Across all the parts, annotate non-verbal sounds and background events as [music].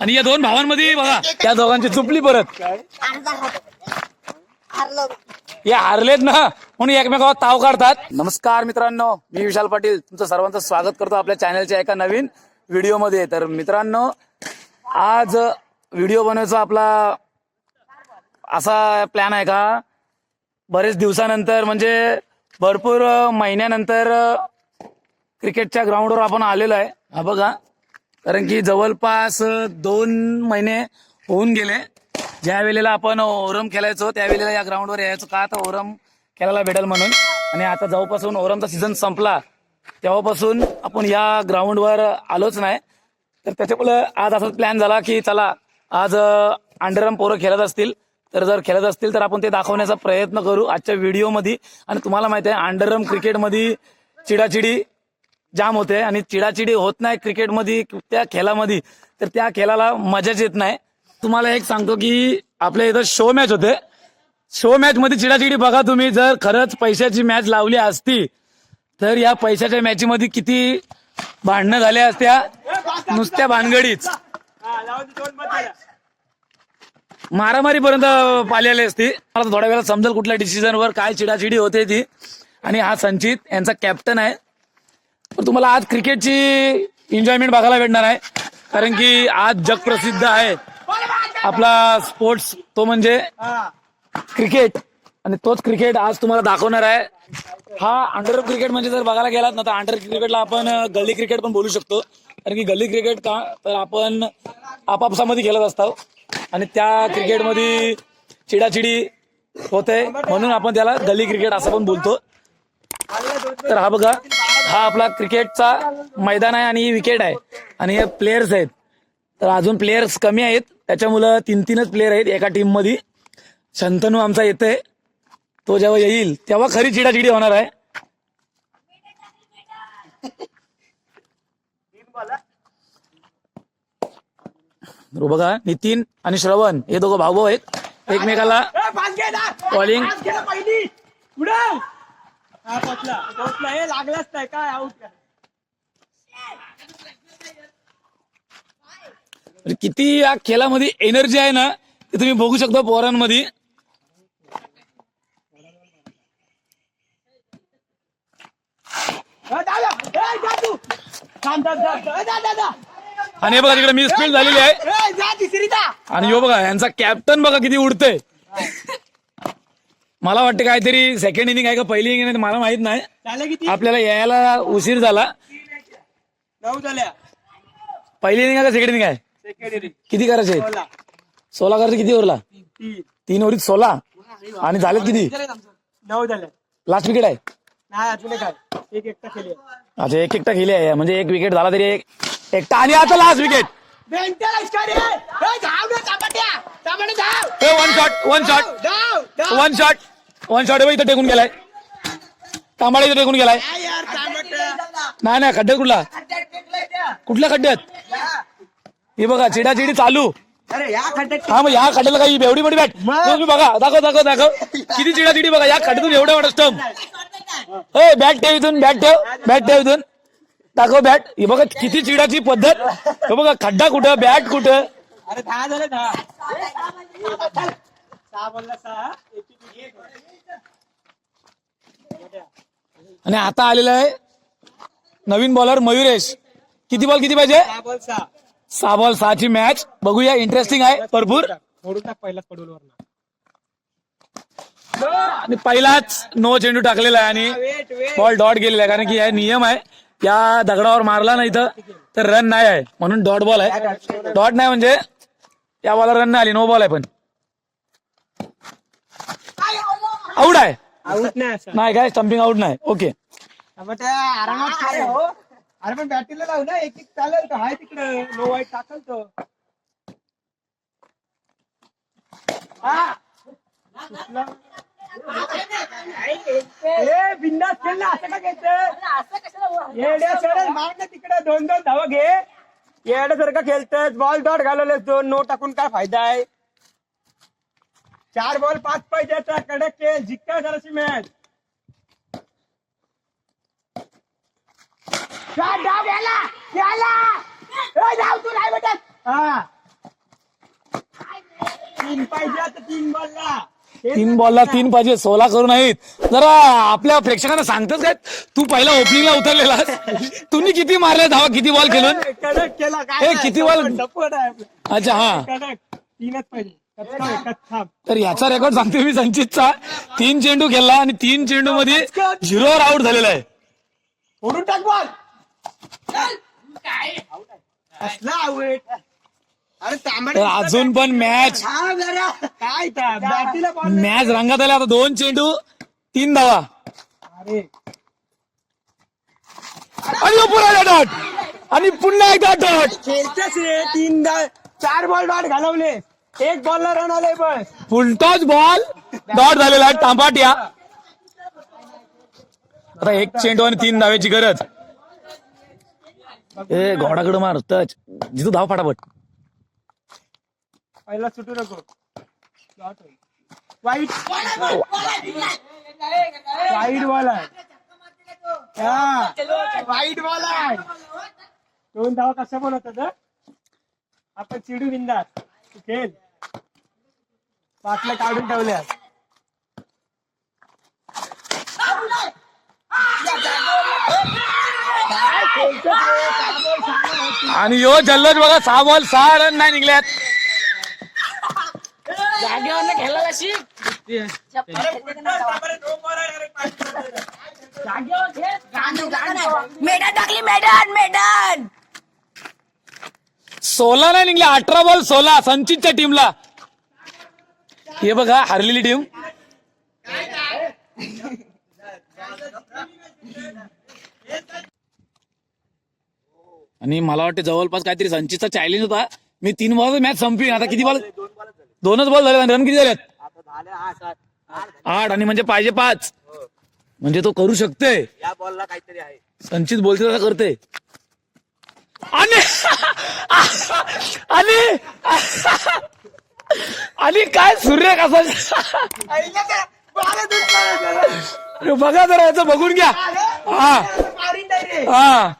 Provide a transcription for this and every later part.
आणि या दोन भावांमध्ये बघा. त्या दोघांची चुपली परत. या हारलेत ना म्हणून एकमेकावर ताव काढतात. नमस्कार मित्रांनो मी विशाल पाटील. तुमचं सर्वांचं स्वागत करतो आपल्या चॅनलच्या एका नवीन व्हिडिओमध्ये. तर मित्रांनो आज व्हिडिओ बनवायचा आपला असा प्लॅन आहे का? बरेच दिवसानंतर म्हणजे भरपूर महिन्यानंतर क्रिकेटच्या ग्राउंडवर आपण आलेलो आहे. हा बघा कारण की जवळपास दोन महिने होऊन गेले. ज्या वेळेला आपण ओरम खेळायचो त्यावेळेला या ग्राउंडवर यायचो का? तर ओरम खेळायला भेटेल म्हणून. आणि आता जवळपासून ओरमचा सीझन संपला. तेव्हापासून आपण या ग्राउंडवर आलोच नाही. तर त्याच्यामुळे आज असा प्लॅन झाला की चला आज अंडरम पोरं खेळत असतील. तर जर खेळत असतील तर आपण ते दाखवण्याचा प्रयत्न करू आजच्या व्हिडिओमध्ये आणि तुम्हाला माहिती आहे अंडरम क्रिकेटमध्ये चिडाचिडी जाम होते आणि चिडाचिडी होत नाही क्रिकेटमध्ये त्या खेळामध्ये. तर त्या खेळाला मजाच येत नाही. तुम्हाला एक सांगतो की आपल्या इथं शो मॅच होते. शो मॅच मध्ये चिडाचिडी बघा तुम्ही. जर खरंच पैशाची मॅच लावली असती तर या पैशाच्या मॅचीमध्ये किती भांडणं झाल्या असत्या? नुसत्या भानगडीच. मारामारी पर्यंत पालेली असती. मला थोड्या वेळात समजेल कुठल्या डिसिजन वर काय चिडाचिडी होते ती. आणि हा संचित यांचा कॅप्टन आहे. तर तुम्हाला आज क्रिकेटची एन्जॉयमेंट बघायला भेटणार आहे. कारण की आज जग प्रसिद्ध आहे. आपला स्पोर्ट्स तो म्हणजे क्रिकेट. आणि तोच क्रिकेट आज तुम्हाला दाखवणार आहे. हा अंडर क्रिकेट म्हणजे जर बघायला गेलात ना तर अंडर क्रिकेटला आपण गल्ली क्रिकेट पण बोलू शकतो. कारण की गल्ली क्रिकेट का तर आपण आपापसामध्ये खेळत असतो. आणि त्या क्रिकेटमध्ये चिडाचिडी होते. म्हणून आपण त्याला गल्ली क्रिकेट असं पण बोलतो. तर हा बघा. हा आपला क्रिकेटचा मैदान आहे आणि ही विकेट आहे. आणि हे प्लेयर्स आहेत. तर अजून प्लेयर्स कमी आहेत. त्याच्यामुळं तीन तीनच प्लेयर आहेत एका टीममध्ये शंतनू आमचा येतोय. तो जेव्हा येईल तेव्हा खरी चिडाचिडी होणार आहे. बघा नितीन आणि श्रवण हे दोघं भाऊ आहेत. एकमेकाला Calling. लागलाच नाही. काय म्हणजे किती या खेळामध्ये एनर्जी आहे ना ते तुम्ही बघू शकता पोरांमध्ये. आणि हे बघा तिकडे मिस फील्ड झालेली आहे. आणि यो बघा यांचा कॅप्टन बघा किती उडतोय. मला वाटतं काहीतरी सेकंड इनिंग आहे का पहिली इनिंग आहे मला माहीत नाही. किती? आपल्याला यायला उशीर झाला. नऊ झाल्या. पहिली इनिंग आहे का सेकंड इनिंग आहे? सेकंड किती करायचे सोळा. करायचे किती ओव्हरला? तीन. तीन ओव्हरीत सोळा. आणि झालेत किती? नऊ झाल्या. लास्ट विकेट आहे. नाही अजून एक आहे. एक एकटा खेळली अच्छा एक एकटा खेळली आहे. म्हणजे एक विकेट झाला तरी एक एकटा आणि आता last wicket one shot one shot one shot इथं टेकून गेलाय. तांबाडा इथं टेकून गेलाय. नाही नाही खड्ड्यात कुठला? कुठल्या खड्ड्यात? हे बघा चिडाचिडी चालू. अरे या खड्ड्यात हा मग या खड्ड्याला काही एवढी मोठी बॅट तुम्ही बघा दाखव दाखव दाखव. किती चिडाचिडी बघा या खड्ड्यातून एवढ्या मोठा स्टंप ए बॅट ठेव इथून बॅट ठेव बॅट ठेव इथून. दाखव बॅट हे बघा किती चिडाची पद्धत. हे बघा खड्डा कुठं बॅट कुठं? अरे दहा झाले दहा. सहा सहा आणि आता आलेला आहे नवीन बॉलर मयुरेश. किती बॉल किती पाहिजे? सहा बॉल सहा. सहा बॉल सहाची मॅच बघूया इंटरेस्टिंग आहे. भरपूर. टाक पहिलाच आणि पहिलाच नो चेंडू टाकलेला आहे आणि बॉल डॉट गेलेला आहे. कारण की हा नियम आहे. या दगडावर मारला नाही तर तर रन नाही आहे. म्हणून डॉट बॉल आहे. डॉट नाही म्हणजे या बॉलला रन नाही आली. नो बॉल आहे पण. आउट आहे. आउट नाही असं. नाही काय स्टम्पिंग आउट नाही. ओके मग त्या आरामात हो. अरे पण बॅटिंगला लावू ना. एक एक चालेल हाय तिकडे. नो वाईट टाकल तो. हा. सुटला. ए बिंदास खेळ ना. असं का घ्यायचं येड्या सरळ मार ना तिकडे. दोन दोन धावा घे. येड्यासारखं खेळतोय बॉल डॉट घालवलेस दोन. नो टाकून काय फायदा आहे? चार बॉल पाच पाहिजे कडक खेळ जिंका जराशी मॅच डाव डाव गेला गेला ए, डाव तू नाही भेटत. हा. तीन पाहिजे आता तीन बॉलला. तीन बॉलला तीन पाहिजे सोला करू नाहीत जरा आपल्या प्रेक्षकांना सांगतच काय? तू पहिला ओपनिंगला उतरलेला तुम्ही किती मारले धावा किती बॉल खेळून? कडक केला ए, किती आहे आपलं. अच्छा हा. कडक. तीनच पाहिजे. तर याचा रेकॉर्ड सांगतो मी संचितचा. तीन चेंडू खेळला आणि तीन चेंडू मध्ये झिरोवर आउट झालेला आहे. फोडून टाक बॉल कसला आवड अरे तांबडे तर अजून पण मॅच हा जरा. काय त्या बॅटीला बॉल नाही. मॅच रंगात आले आता दोन चेंडू तीन धावा. अरे. आणि पुन्हा डॉट. आणि पुन्हा एकदा डॉट. खेळतेच रे तीन दा- चार बॉल डॉट घालवले. एक बॉलला रन आले बस फुलटॉच बॉल डॉट झालेला आहे. टांबाटिया आता एक चेंडू आणि तीन धावेची गरज. ए घोडाकडे मार टच. जिथू धाव फटाफट. पहिला सुटू नको. वाईट वाईट बॉल आहे. हा, वाईट बॉल आहे. दोन धावा पण होतात हं? आपण चिडू बिंदास. तू खेळ. पाटलं काढून ठेवल्या. आणि यो जल्लोष बघा सहा बॉल सहा रन नाही निघल्यात. मेडन टाकली मेडन मेडन सोळा नाही निघल्या अठरा बॉल सोळा संचितच्या टीमला हे बघा हरलेली टीम. आणि मला वाटतं जवळपास काहीतरी संचितचा चॅलेंज होता. मी तीन बॉल मॅच संपवीन आता किती बॉल दोनच बॉल झाले रन किती झालेत? आठ. आणि म्हणजे पाहिजे पाच. म्हणजे तो करू शकतोय या बॉलला काहीतरी आहे. संचित बोलते तसं करते. आणि [laughs] आणि काय सूर्य कसा बघा जरा याचं बघून घ्या. हा. हा.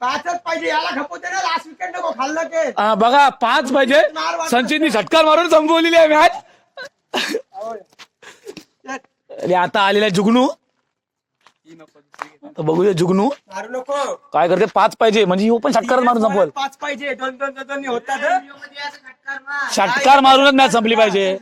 पाचच पाहिजे याला ना लास्ट विकेट नको खाल्लं ते. हा, बघा पाच पाहिजे. संचितनी षटकार मारून संपवलेली आहे मॅच. आता आलेला जुगनू. आता बघूया जुगनू. मारू नको. काय करते? पाच पाहिजे. म्हणजे येऊ पण षटकार मारून संपवल पाच पाहिजे. दोन दोन दोन दोन होतात षटकार मारूनच मॅच संपली पाहिजे.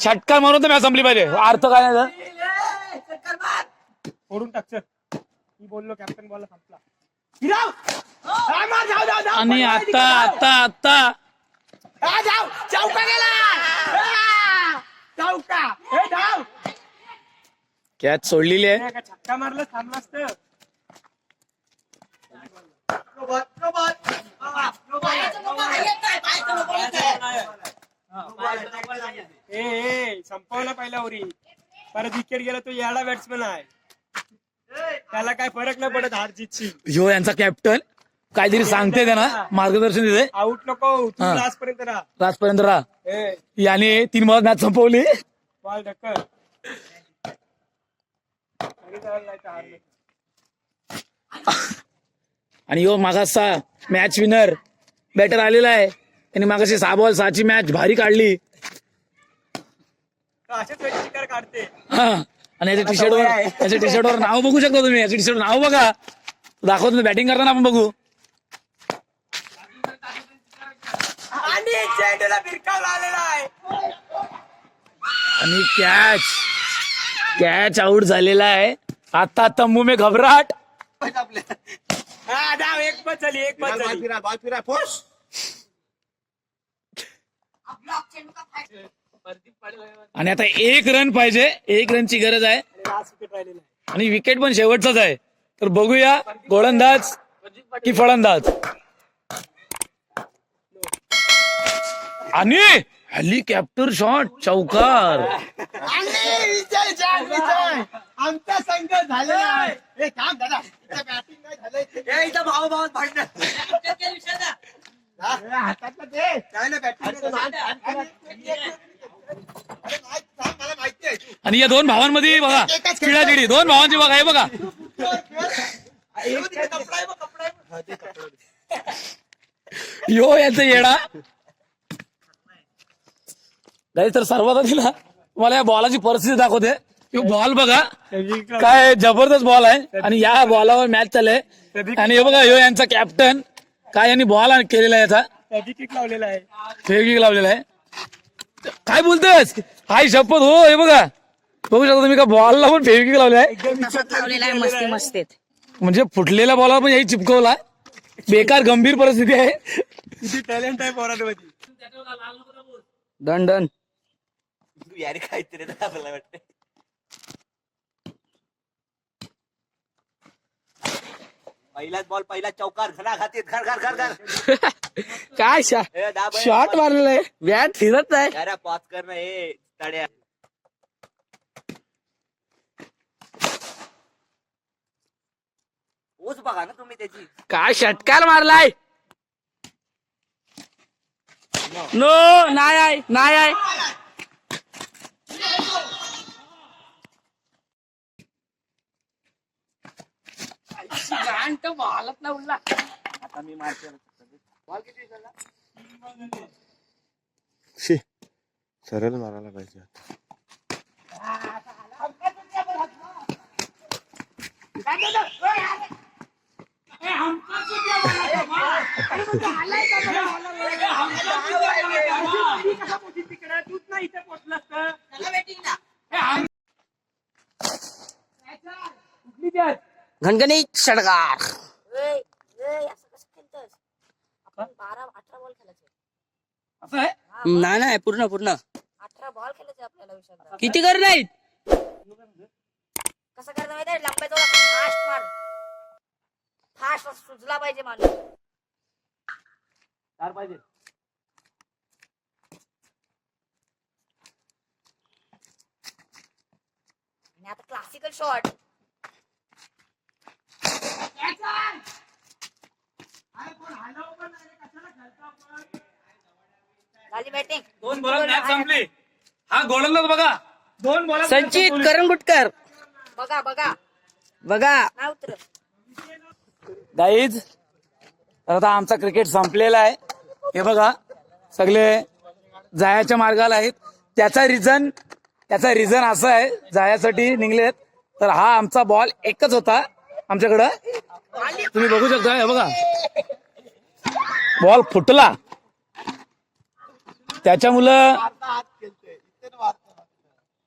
षटकार मारून तर मॅच संपली पाहिजे. अर्थ काय नाही तर? फोडून टाक चल. मी बोललो कॅप्टन बॉल संपला. हिराव! हा, मार. आणि आता आता आता. हा, जाऊ. चौका गेला हा! चौका हे धाव कॅच सोडलेली आहे. छक्का मारलं थांबलं असतं ए संपवला पहिला उरी. परत विकेट गेला तो याला बॅट्समन आहे. त्याला काय फरक नाही पडत हार जितची ह्यो यांचा कॅप्टन काहीतरी सांगते त्यांना. मार्गदर्शन देते. आउट नको तू हा. लास्ट पर्यंत राहा. राजपर्यंत राहा. ए. याने तीन बॉल मॅच संपवली. बॉल ढक्कल आणि यो मागासचा मॅच विनर बॅटर आलेला आहे. त्यांनी मागाशी सहा बॉल सहाची मॅच भारी काढली. हा. आणि याच्या टी शर्टवर याच्या टी शर्टवर नाव बघू शकता तुम्ही. याच्या टी शर्ट नाव बघा. दाखवतो बॅटिंग करताना आपण बघू. आणि कॅच कॅच आउट झालेला आहे. आता तंबू में घबराट. हा एक झाली एक झाली. आणि आता एक रन पाहिजे एक रनची गरज आहे. लास्ट विकेट राहिलेला आहे आणि विकेट पण शेवटचाच आहे. तर बघूया गोलंदाज की फलंदाज? आणि हेलिकॉप्टर शॉट चौकार. आणि विजय जय विजय. आमचा संघ हे दादा. बॅटिंग नाही झालंय. हे इथं भाऊ भाऊ भांडण हातात दे. काय ना मला माहिती आहे. आणि या दोन भावांमध्ये बघा चिडाचिडी. दोन भावांची बघा हे बघा. एक कपडा आहे बघ, यो यांचा येडा. नाही तर सर्वात आधी ना मला या बॉलाची परिस्थिती दाखवते. बॉल बघा. काय जबरदस्त बॉल आहे. आणि या बॉलावर मॅच चालले आणि हे बघा यो यांचा कॅप्टन काय यांनी बॉल केलेला आहे याचा? लावलेला आहे. फेविक लावलेला आहे. काय बोलतोस? हाय शपथ हो हे बघा. बघू शकता तुम्ही का बॉल लावून फेविक लावले आहे. एकदम विचार लावलेला आहे मस्ती मस्तीत. म्हणजे फुटलेल्या बॉलवर पण याही चिपकवला. बेकार गंभीर परिस्थिती आहे. किती टॅलेंट आहे पोरांमध्ये डन डन यार काहीतरी आपल्याला वाटतं पहिलाच बॉल पहिला चौकार. घरा खातीत घर घर घर घर. [laughs] काय ए, दाब आहे. शॉट मारलेला आहे. बॅट फिरत आहे अरे पॉज कर ना हे तड्या. ओच बघा ना तुम्ही त्याची. काय षटकार मारलाय? नो नाही आहे नाही आहे. आता मी मारतो सरळ मारायला पाहिजे तिकडे [laughs] तूच नाही इथे पोचलास तर बॉल खेळायचे. असं आहे? नाही नाही पूर्ण पूर्ण. अठरा बॉल खेळायचे आपल्याला विषयात किती कर नाहीत कसं करायचं माहिती आहे? लंब्या जोरात. फास्ट मार. फास्ट सुजला पाहिजे माणूस. चार पाहिजे. आणि आता क्लासिकल शॉट झाली बॅटिंग दोन बॉल मॅच संपली. हा गोलंदाज बघा. दोन बॉल संचित करंगुटकर. बघा बघा. बघा. उतर गाईज तर आता आमचा क्रिकेट संपलेला आहे. हे बघा सगळे जायच्या मार्गाला आहेत. त्याचा रिझन त्याचा रिझन असं आहे जायसाठी निघलेत. तर हा आमचा बॉल एकच होता आमच्याकडं. तुम्ही बघू शकता हे बघा. बॉल फुटला. त्याच्यामुळं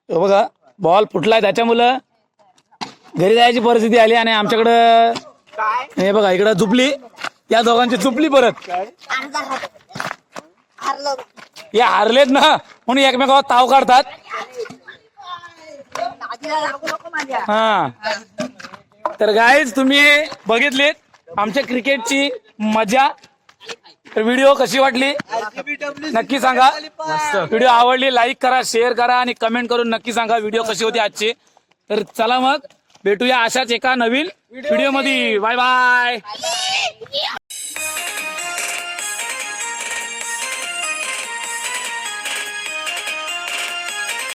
हे बघा बॉल फुटलाय त्याच्यामुळं घरी जायची परिस्थिती आली आणि आमच्याकडं हे बघा इकडं झुपली. या दोघांची झुपली परत. हे हारलेत ना म्हणून एकमेकावर ताव काढतात. हा. तर गाईज तुम्ही बघितलीत आमच्या क्रिकेटची मजा. तर व्हिडिओ कशी वाटली? नक्की सांगा. व्हिडिओ आवडली लाईक करा शेअर करा आणि कमेंट करून नक्की सांगा व्हिडिओ कशी होती आजची. तर चला मग भेटूया अशाच एका नवीन व्हिडिओमध्ये. Bye bye